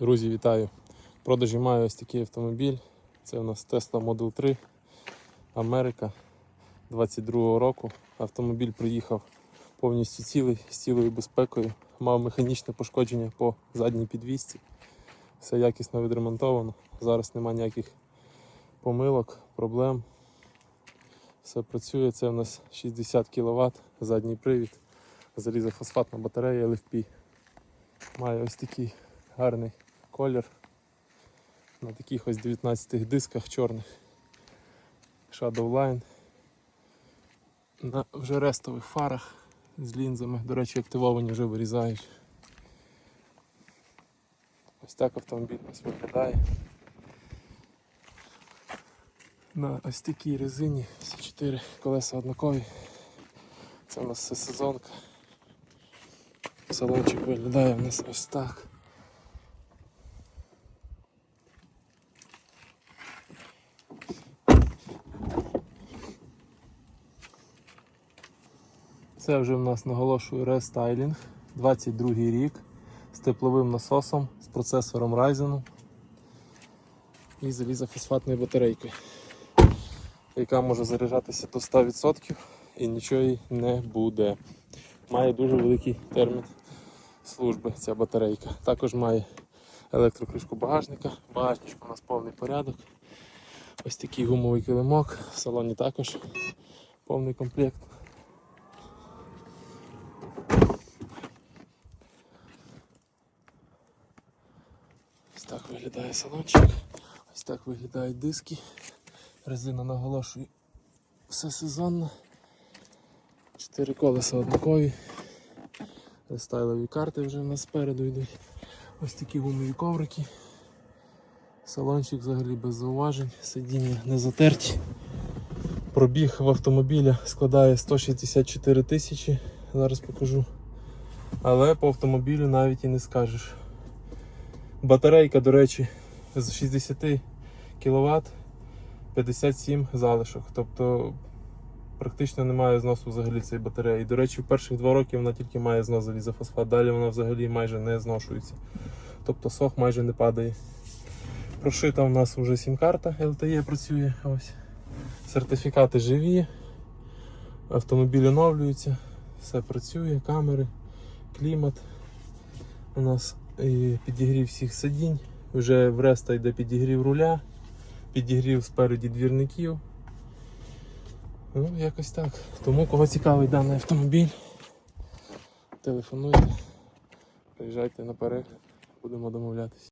Друзі, вітаю! В продажі маю ось такий автомобіль. Це у нас Tesla Model 3 Америка 22-го року. Автомобіль приїхав повністю цілий, з цілою безпекою. Мав механічне пошкодження по задній підвісці. Все якісно відремонтовано. Зараз немає ніяких помилок, проблем. Все працює. Це у нас 60 кВт, задній привід, залізофосфатна батарея LFP. Має ось такий гарний колір на таких ось 19 дисках чорних Shadowline на вже рестових фарах з лінзами. До речі, активовані вже вирізають. Ось так автомобіль ось виглядає. На ось такій резині всі чотири колеса однакові. Це у нас все сезонка. Салончик виглядає у нас ось так. Це вже в нас наголошую рестайлінг, 22 рік з тепловим насосом, з процесором Ryzen і залізофосфатною батарейкою, яка може заряджатися до 100% і нічого їй не буде. Має дуже великий термін служби ця батарейка. Також має електрокришку багажника, багажничку у нас повний порядок. Ось такий гумовий килимок, в салоні також повний комплект. Ось так виглядає салончик. Ось так виглядають диски. Резина наголошую все сезонно. Чотири колеса однакові. Рестайлові карти вже в нас спереду йдуть. Ось такі гумові коврики. Салончик взагалі без зауважень, сидіння не затерті. Пробіг в автомобіля складає 164 тисячі, зараз покажу. Але по автомобілю навіть і не скажеш. Батарейка, до речі, з 60 кВт 57 залишок. Тобто практично немає зносу взагалі цієї батареї. До речі, в перших два роки вона тільки має знос залізофосфат, далі вона взагалі майже не зношується. Тобто сох майже не падає. Прошита у нас вже сім-карта LTE працює. Ось. Сертифікати живі, автомобіль оновлюється, все працює, камери, клімат. У нас підігрів всіх сидінь. Вже в реста йде підігрів руля, підігрів спереді двірників. Ну, якось так. Тому кого цікавий даний автомобіль, телефонуйте, приїжджайте на перегляд, будемо домовлятися.